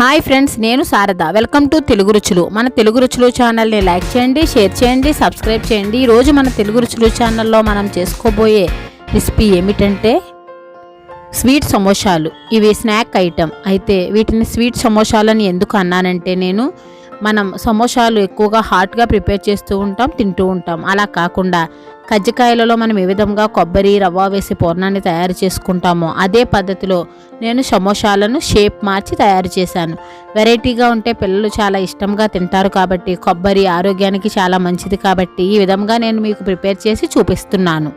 Hi friends నేను Sharada. Welcome to Telugu రుచులు. మన తెలుగు రుచులు ఛానల్ని లైక్ చేయండి షేర్ చేయండి సబ్స్క్రైబ్ చేయండి. ఈరోజు మన తెలుగు రుచులు ఛానల్లో మనం చేసుకోబోయే రెసిపీ ఏమిటంటే స్వీట్ సమోసాలు. ఇవి స్నాక్ ఐటెం. అయితే వీటిని స్వీట్ సమోసాలని ఎందుకు అన్నానంటే నేను మనం సమోసాలు ఎక్కువగా హాట్గా ప్రిపేర్ చేస్తూ ఉంటాం తింటూ ఉంటాం. అలా కాకుండా కజ్జికాయలలో మనం ఏ విధంగా కొబ్బరి రవ్వ వేసి పూర్ణాన్ని తయారు చేసుకుంటామో అదే పద్ధతిలో నేను సమోసాలను షేప్ మార్చి తయారు చేశాను. వెరైటీగా ఉంటే పిల్లలు చాలా ఇష్టంగా తింటారు కాబట్టి కొబ్బరి ఆరోగ్యానికి చాలా మంచిది కాబట్టి ఈ విధంగా నేను మీకు ప్రిపేర్ చేసి చూపిస్తున్నాను.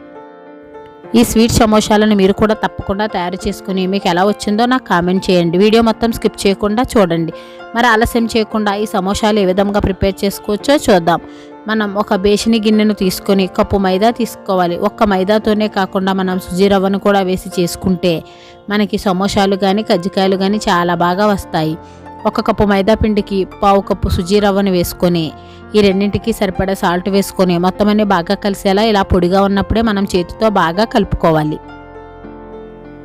ఈ స్వీట్ సమోసాలను మీరు కూడా తప్పకుండా తయారు చేసుకుని మీకు ఎలా వచ్చిందో నాకు కామెంట్ చేయండి. వీడియో మొత్తం స్కిప్ చేయకుండా చూడండి. మరి ఆలస్యం చేయకుండా ఈ సమోసాలు ఏ విధంగా ప్రిపేర్ చేసుకోవచ్చో చూద్దాం. మనం ఒక బేసిని గిన్నెను తీసుకొని కప్పు మైదా తీసుకోవాలి. ఒక్క మైదాతోనే కాకుండా మనం సుజీ రవ్వను కూడా వేసి చేసుకుంటే మనకి సమోసాలు కానీ కజ్జికాయలు కానీ చాలా బాగా వస్తాయి. ఒక కప్పు మైదా పిండికి పావు కప్పు సుజీ రవ్వను వేసుకొని ఈ రెండింటికి సరిపడా సాల్ట్ వేసుకొని మొత్తం అన్ని బాగా కలిసేలా ఇలా పొడిగా ఉన్నప్పుడే మనం చేతితో బాగా కలుపుకోవాలి.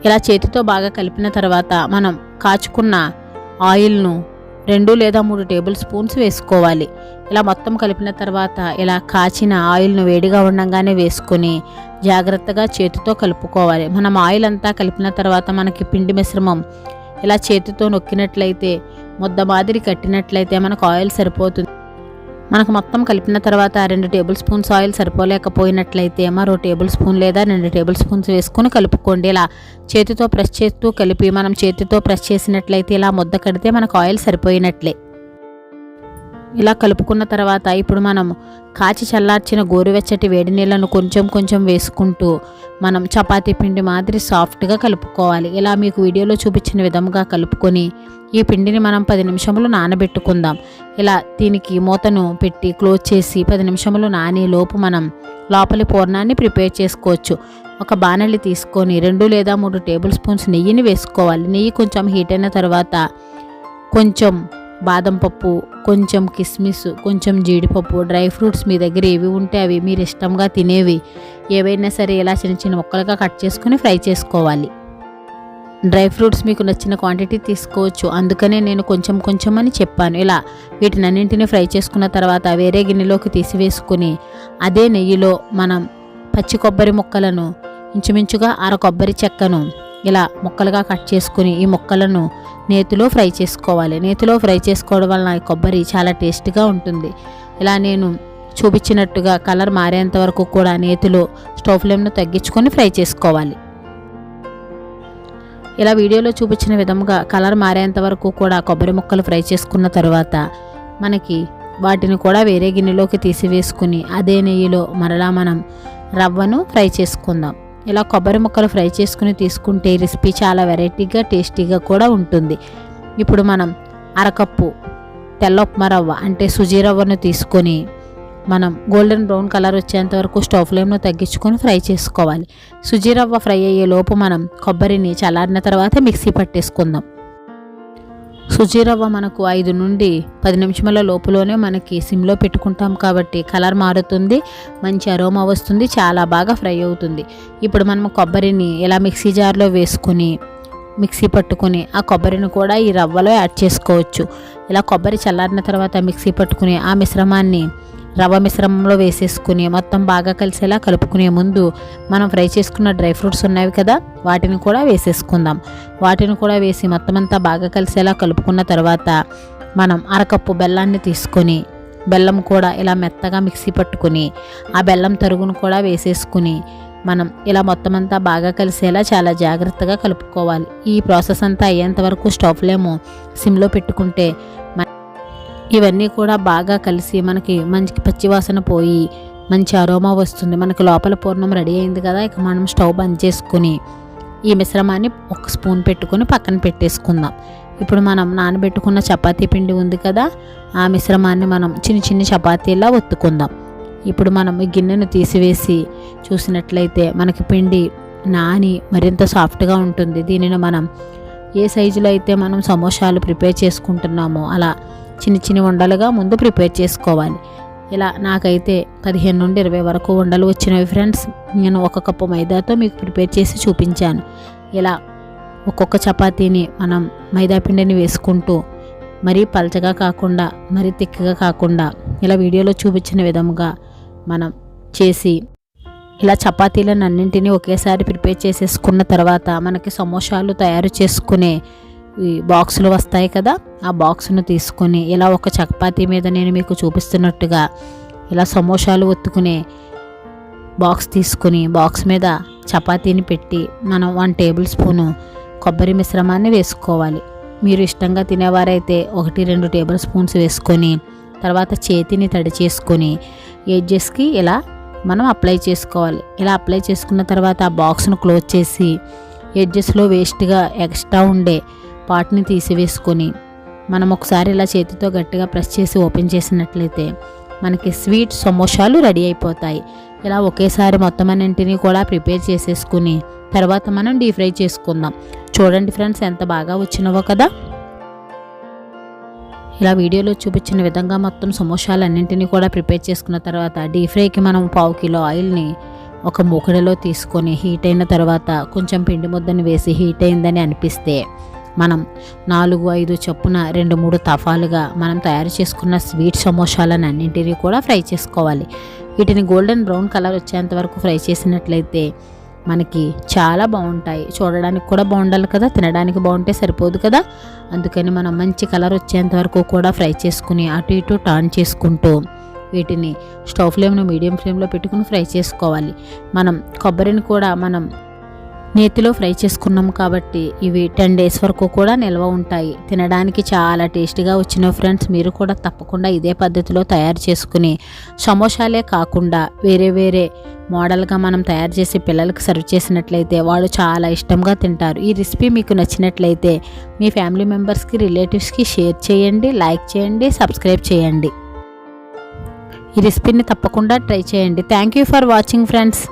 ఇలా చేతితో బాగా కలిపిన తర్వాత మనం కాచుకున్న ఆయిల్ను రెండు లేదా మూడు టేబుల్ స్పూన్స్ వేసుకోవాలి. ఇలా మొత్తం కలిపిన తర్వాత ఇలా కాచిన ఆయిల్ను వేడిగా ఉండగానే వేసుకొని జాగ్రత్తగా చేతితో కలుపుకోవాలి. మనం ఆయిల్ అంతా కలిపిన తర్వాత మనకి పిండి మిశ్రమం ఇలా చేతితో నొక్కినట్లయితే ముద్ద మాదిరి కట్టినట్లయితే మనకు ఆయిల్ సరిపోతుంది. మనకు మొత్తం కలిపిన తర్వాత రెండు టేబుల్ స్పూన్స్ ఆయిల్ సరిపోలేకపోయినట్లయితే మరో టేబుల్ స్పూన్ లేదా రెండు టేబుల్ స్పూన్స్ వేసుకుని కలుపుకోండి. ఇలా చేతితో ప్రెస్ చేస్తూ కలిపి మనం చేతితో ప్రెస్ చేసినట్లయితే ఇలా ముద్ద కడితే మనకు ఆయిల్ సరిపోయినట్లే. ఇలా కలుపుకున్న తర్వాత ఇప్పుడు మనం కాచి చల్లార్చిన గోరువెచ్చటి వేడి నీళ్ళను కొంచెం కొంచెం వేసుకుంటూ మనం చపాతీ పిండి మాదిరి సాఫ్ట్గా కలుపుకోవాలి. ఇలా మీకు వీడియోలో చూపించిన విధంగా కలుపుకొని ఈ పిండిని మనం పది నిమిషములు నానబెట్టుకుందాం. ఇలా దీనికి మూతను పెట్టి క్లోజ్ చేసి పది నిమిషములు నానే లోపు మనం లోపలి పూర్ణాన్ని ప్రిపేర్ చేసుకోవచ్చు. ఒక బాణలి తీసుకొని రెండు లేదా మూడు టేబుల్ స్పూన్స్ నెయ్యిని వేసుకోవాలి. నెయ్యి కొంచెం హీట్ అయిన తర్వాత కొంచెం బాదం పప్పు కొంచెం కిస్మిస్ కొంచెం జీడిపప్పు డ్రై ఫ్రూట్స్ మీ దగ్గర ఏవి ఉంటే అవి మీరు ఇష్టంగా తినేవి. ఏవైనా సరే ఇలా చిన్న చిన్న ముక్కలుగా కట్ చేసుకుని ఫ్రై చేసుకోవాలి. డ్రై ఫ్రూట్స్ మీకు నచ్చిన క్వాంటిటీ తీసుకోవచ్చు. అందుకనే నేను కొంచెం కొంచెం అని చెప్పాను. ఇలా వీటినన్నింటినీ ఫ్రై చేసుకున్న తర్వాత వేరే గిన్నెలోకి తీసివేసుకుని అదే నెయ్యిలో మనం పచ్చి కొబ్బరి ముక్కలను ఇంచుమించుగా అర కొబ్బరి చెక్కను ఇలా ముక్కలుగా కట్ చేసుకుని ఈ ముక్కలను నేతిలో ఫ్రై చేసుకోవాలి. నేతిలో ఫ్రై చేసుకోవడం వలన కొబ్బరి చాలా టేస్ట్గా ఉంటుంది. ఇలా నేను చూపించినట్టుగా కలర్ మారేంత వరకు కూడా నేతిలో స్టవ్ ఫ్లేమ్ను తగ్గించుకొని ఫ్రై చేసుకోవాలి. ఇలా వీడియోలో చూపించిన విధంగా కలర్ మారేంత వరకు కూడా కొబ్బరి ముక్కలు ఫ్రై చేసుకున్న తర్వాత మనకి వాటిని కూడా వేరే గిన్నెలోకి తీసివేసుకుని అదే నెయ్యిలో మరలా మనం రవ్వను ఫ్రై చేసుకుందాం. ఇలా కొబ్బరి ముక్కలు ఫ్రై చేసుకుని తీసుకుంటే రెసిపీ చాలా వెరైటీగా టేస్టీగా కూడా ఉంటుంది. ఇప్పుడు మనం అరకప్పు తెల్ల ఉప్మా రవ్వ అంటే సుజీ రవ్వను తీసుకొని మనం గోల్డెన్ బ్రౌన్ కలర్ వచ్చేంత వరకు స్టవ్ ఫ్లేమ్ను తగ్గించుకొని ఫ్రై చేసుకోవాలి. సుజీ రవ్వ ఫ్రై అయ్యే లోపు మనం కొబ్బరిని చల్లారిన తర్వాత మిక్సీ పట్టేసుకుందాం. సుజీ రవ్వ మనకు ఐదు నుండి పది నిమిషముల లోపులోనే మనకి సిమ్లో పెట్టుకుంటాం కాబట్టి కలర్ మారుతుంది మంచి అరోమా వస్తుంది చాలా బాగా ఫ్రై అవుతుంది. ఇప్పుడు మనం కొబ్బరిని ఇలా మిక్సీ జార్లో వేసుకుని మిక్సీ పట్టుకుని ఆ కొబ్బరిని కూడా ఈ రవ్వలో యాడ్ చేసుకోవచ్చు. ఇలా కొబ్బరి చల్లారిన తర్వాత మిక్సీ పట్టుకుని ఆ మిశ్రమాన్ని రవ్వ మిశ్రమంలో వేసేసుకుని మొత్తం బాగా కలిసేలా కలుపుకునే ముందు మనం ఫ్రై చేసుకున్న డ్రై ఫ్రూట్స్ ఉన్నాయి కదా వాటిని కూడా వేసేసుకుందాం. వాటిని కూడా వేసి మొత్తం అంతా బాగా కలిసేలా కలుపుకున్న తర్వాత మనం అరకప్పు బెల్లాన్ని తీసుకొని బెల్లం కూడా ఇలా మెత్తగా మిక్సీ పట్టుకుని ఆ బెల్లం తరుగును కూడా వేసేసుకుని మనం ఇలా మొత్తం అంతా బాగా కలిసేలా చాలా జాగ్రత్తగా కలుపుకోవాలి. ఈ ప్రాసెస్ అంతా అయ్యేంత వరకు స్టవ్ సిమ్లో పెట్టుకుంటే ఇవన్నీ కూడా బాగా కలిసి మనకి మంచి పచ్చివాసన పోయి మంచి అరోమా వస్తుంది. మనకి లోపల పూర్ణం రెడీ అయింది కదా ఇక మనం స్టవ్ బంద్ చేసుకుని ఈ మిశ్రమాన్ని ఒక స్పూన్ పెట్టుకొని పక్కన పెట్టేసుకుందాం. ఇప్పుడు మనం నానబెట్టుకున్న చపాతీ పిండి ఉంది కదా ఆ మిశ్రమాన్ని మనం చిన్న చిన్న చపాతీలా ఒత్తుకుందాం. ఇప్పుడు మనం ఈ గిన్నెను తీసివేసి చూసినట్లయితే మనకి పిండి నాని మరింత సాఫ్ట్గా ఉంటుంది. దీనిని మనం ఏ సైజులో అయితే మనం సమోసాలు ప్రిపేర్ చేసుకుంటున్నామో అలా చిన్న చిన్న ఉండలుగా ముందు ప్రిపేర్ చేసుకోవాలి. ఇలా నాకైతే పదిహేను నుండి ఇరవై వరకు ఉండలు వచ్చినవి ఫ్రెండ్స్. నేను ఒక కప్పు మైదాతో మీకు ప్రిపేర్ చేసి చూపించాను. ఇలా ఒక్కొక్క చపాతీని మనం మైదా పిండిని వేసుకుంటూ మరీ పలచగా కాకుండా మరీ తిక్కగా కాకుండా ఇలా వీడియోలో చూపించిన విధముగా మనం చేసి ఇలా చపాతీలను అన్నింటినీ ఒకేసారి ప్రిపేర్ చేసేసుకున్న తర్వాత మనకి సమోసాలు తయారు చేసుకునే ఈ బాక్సులు వస్తాయి కదా ఆ బాక్స్ను తీసుకొని ఇలా ఒక చపాతీ మీద నేను మీకు చూపిస్తున్నట్టుగా ఇలా సమోసాలు ఒత్తుకునే బాక్స్ తీసుకుని బాక్స్ మీద చపాతీని పెట్టి మనం వన్ టేబుల్ స్పూను కొబ్బరి మిశ్రమాన్ని వేసుకోవాలి. మీరు ఇష్టంగా తినేవారైతే ఒకటి రెండు టేబుల్ స్పూన్స్ వేసుకొని తర్వాత చేతిని తడి చేసుకొని ఎడ్జెస్కి ఇలా మనం అప్లై చేసుకోవాలి. ఇలా అప్లై చేసుకున్న తర్వాత ఆ బాక్స్ను క్లోజ్ చేసి ఎడ్జెస్లో వేస్ట్గా ఎక్స్ట్రా ఉండే పాట్ని తీసివేసుకొని మనం ఒకసారి ఇలా చేతితో గట్టిగా ప్రెస్ చేసి ఓపెన్ చేసినట్లయితే మనకి స్వీట్ సమోసాలు రెడీ అయిపోతాయి. ఇలా ఒకేసారి మొత్తం అన్నింటినీ కూడా ప్రిపేర్ చేసేసుకుని తర్వాత మనం డీప్ ఫ్రై చేసుకుందాం. చూడండి ఫ్రెండ్స్ ఎంత బాగా వచ్చినవో కదా. ఇలా వీడియోలో చూపించిన విధంగా మొత్తం సమోసాలు అన్నింటినీ కూడా ప్రిపేర్ చేసుకున్న తర్వాత డీప్ ఫ్రైకి మనం పావు కిలో ఆయిల్ని ఒక మూకడలో తీసుకొని హీట్ అయిన తర్వాత కొంచెం పిండి ముద్దని వేసి హీట్ అయిందని అనిపిస్తే మనం నాలుగు ఐదు చొప్పున రెండు మూడు తఫాలుగా మనం తయారు చేసుకున్న స్వీట్ సమోసాలను అన్నింటినీ కూడా ఫ్రై చేసుకోవాలి. వీటిని గోల్డెన్ బ్రౌన్ కలర్ వచ్చేంత వరకు ఫ్రై చేసినట్లయితే మనకి చాలా బాగుంటాయి. చూడడానికి కూడా బాగుండాలి కదా తినడానికి బాగుంటే సరిపోదు కదా. అందుకని మనం మంచి కలర్ వచ్చేంత వరకు కూడా ఫ్రై చేసుకుని అటు ఇటు టర్న్ చేసుకుంటూ వీటిని స్టవ్ ఫ్లేమ్ను మీడియం ఫ్లేమ్లో పెట్టుకుని ఫ్రై చేసుకోవాలి. మనం కొబ్బరిని కూడా మనం నేతిలో ఫ్రై చేసుకున్నాం కాబట్టి ఇవి టెన్ డేస్ వరకు కూడా నిల్వ ఉంటాయి. తినడానికి చాలా టేస్టీగా వచ్చిన ఫ్రెండ్స్. మీరు కూడా తప్పకుండా ఇదే పద్ధతిలో తయారు చేసుకుని సమోసాలే కాకుండా వేరే వేరే మోడల్గా మనం తయారు చేసి పిల్లలకు సర్వ్ చేసినట్లయితే వాళ్ళు చాలా ఇష్టంగా తింటారు. ఈ రెసిపీ మీకు నచ్చినట్లయితే మీ ఫ్యామిలీ మెంబర్స్కి రిలేటివ్స్కి షేర్ చేయండి లైక్ చేయండి సబ్స్క్రైబ్ చేయండి. ఈ రెసిపీని తప్పకుండా ట్రై చేయండి. Thank you for watching friends.